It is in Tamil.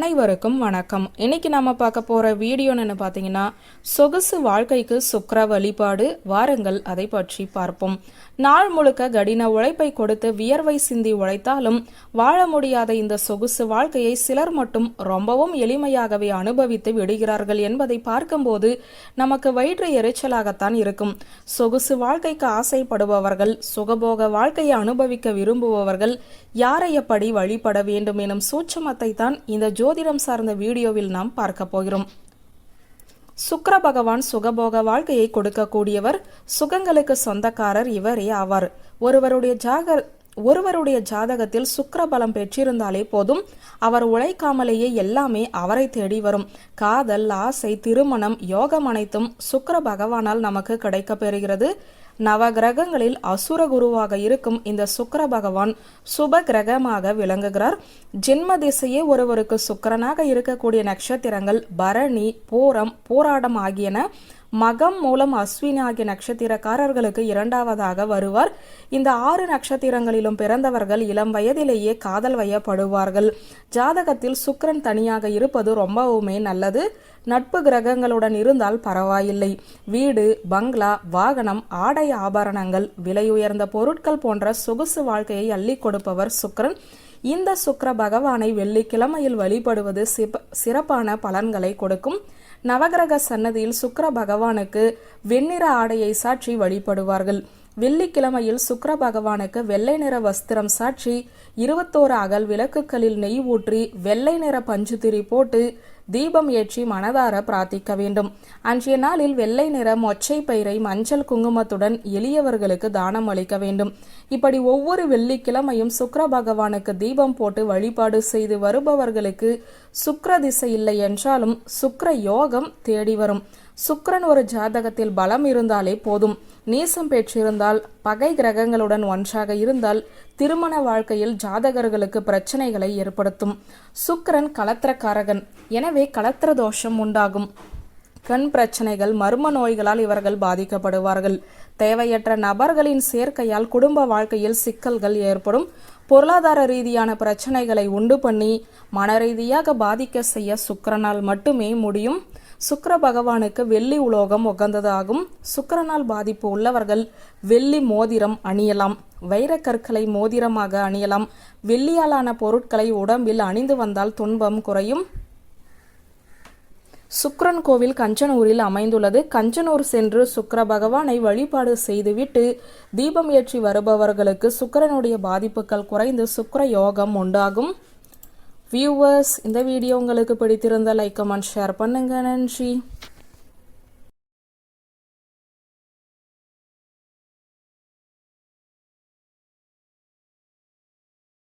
அனைவருக்கும் வணக்கம். இன்னைக்கு நம்ம பார்க்க போற வீடியோன்னு பார்த்தீங்கன்னா சொகுசு வாழ்க்கைக்கு சுக்கர வழிபாடு வாருங்கள் அதை பற்றி பார்ப்போம். நாள் முழுக்க கடின உழைப்பை கொடுத்து வியர்வை சிந்தி உழைத்தாலும் வாழ முடியாத இந்த சொகுசு வாழ்க்கையை சிலர் மட்டும் ரொம்பவும் எளிமையாகவே அனுபவித்து விடுகிறார்கள் என்பதை பார்க்கும்போது நமக்கு வயிற்று எரிச்சலாகத்தான் இருக்கும். சொகுசு வாழ்க்கைக்கு ஆசைப்படுபவர்கள் சுகபோக வாழ்க்கையை அனுபவிக்க விரும்புபவர்கள் யாரை எப்படி வழிபட வேண்டும் எனும் சூட்சமத்தை தான் இந்த ஜோதிடம் சார்ந்த வீடியோவில் நாம் பார்க்க போகிறோம். சுக்கர பகவான் சுகபோக வாழ்க்கையை கொடுக்கக்கூடியவர் சுகங்களுக்கு சொந்தக்காரர் இவரே ஆவார். ஒருவருடைய ஜாக ஒருவருடைய ஜாதகத்தில் சுக்கிர பலம் பெற்றிருந்தாலே போதும் அவர் உழைக்காமலேயே எல்லாமே அவரை தேடி வரும். காதல் ஆசை திருமணம் யோகம் அனைத்தும் சுக்கர பகவானால் நமக்கு கிடைக்கப் பெறுகிறது. நவ கிரகங்களில் அசுர குருவாக இருக்கும் இந்த சுக்கர பகவான் சுப கிரகமாக விளங்குகிறார். ஜென்ம திசையே ஒருவருக்கு சுக்கிரனாக இருக்கக்கூடிய நட்சத்திரங்கள் பரணி பூரம் போராடம் ஆகியன மகம் மூலம் அஸ்வினி ஆகிய நட்சத்திரக்காரர்களுக்கு இரண்டாவதாக வருவார். இந்த ஆறு நட்சத்திரங்களிலும் பிறந்தவர்கள் இளம் வயதிலேயே காதல் வயப்படுவார்கள். ஜாதகத்தில் சுக்கரன் தனியாக இருப்பது ரொம்பவுமே நல்லது. நட்பு கிரகங்களுடன் இருந்தால் பரவாயில்லை. வீடு பங்களா வாகனம் ஆடை ஆபரணங்கள் விலை உயர்ந்த பொருட்கள் போன்ற சொகுசு வாழ்க்கையை அள்ளி கொடுப்பவர் சுக்கரன். இந்த சுக்கர பகவானை வெள்ளிக்கிழமையில் வழிபடுவது சிப- சிறப்பான பலன்களை கொடுக்கும். நவகிரக சன்னதியில் சுக்கிர பகவானுக்கு வெண்ணிற ஆடையை சாற்றி வழிபடுவார்கள். வெள்ளிக்கிழமையில் சுக்கர பகவானுக்கு வெள்ளை நிற வஸ்திரம் சாற்றி இருபத்தோரு அகல் விளக்குகளில் நெய் ஊற்றி வெள்ளை நிற பஞ்சுத்திரி போட்டு தீபம் ஏற்றி மனதார பிரார்த்திக்க வேண்டும். அன்றைய நாளில் வெள்ளை நிற மொச்சை பயிரை மஞ்சள் குங்குமத்துடன் எளியவர்களுக்கு தானம் அளிக்க வேண்டும். இப்படி ஒவ்வொரு வெள்ளிக்கிழமையும் சுக்கர பகவானுக்கு தீபம் போட்டு வழிபாடு செய்து வருபவர்களுக்கு சுக்கிர திசை இல்லை என்றாலும் சுக்கர யோகம் தேடி வரும். சுக்கரன் ஒரு ஜாதகத்தில் பலம் இருந்தாலே போதும். நீசம் பெற்றிருந்தால் பகை கிரகங்களுடன் ஒன்றாக இருந்தால் திருமண வாழ்க்கையில் ஜாதகர்களுக்கு பிரச்சனைகளை ஏற்படுத்தும். சுக்கரன் கலத்திரக்காரகன். எனவே கலத்திர தோஷம் உண்டாகும். கண் பிரச்சனைகள் மர்ம நோய்களால் இவர்கள் பாதிக்கப்படுவார்கள். தேவையற்ற நபர்களின் சேர்க்கையால் குடும்ப வாழ்க்கையில் சிக்கல்கள் ஏற்படும். பொருளாதார ரீதியான பிரச்சனைகளை உண்டு பண்ணி மன ரீதியாக பாதிக்க செய்ய சுக்கரனால் மட்டுமே முடியும். சுக்கர பகவானுக்கு வெள்ளி உலோகம் உகந்ததாகும். சுக்கரனால் பாதிப்பு உள்ளவர்கள் வெள்ளி மோதிரம் அணியலாம். வைரக்கற்களை மோதிரமாக அணியலாம். வெள்ளியாலான பொருட்களை உடம்பில் அணிந்து வந்தால் துன்பம் குறையும். சுக்ரன் கோவில் கஞ்சனூரில் அமைந்துள்ளது. கஞ்சனூர் சென்று சுக்கர பகவானை வழிபாடு செய்துவிட்டு தீபம் ஏற்றி வருபவர்களுக்கு சுக்கரனுடைய பாதிப்புகள் குறைந்து சுக்கர யோகம் உண்டாகும். வியூவர்ஸ் இந்த வீடியோ உங்களுக்கு பிடித்திருந்த லைக் கமெண்ட் ஷேர் பண்ணுங்க. நன்றி.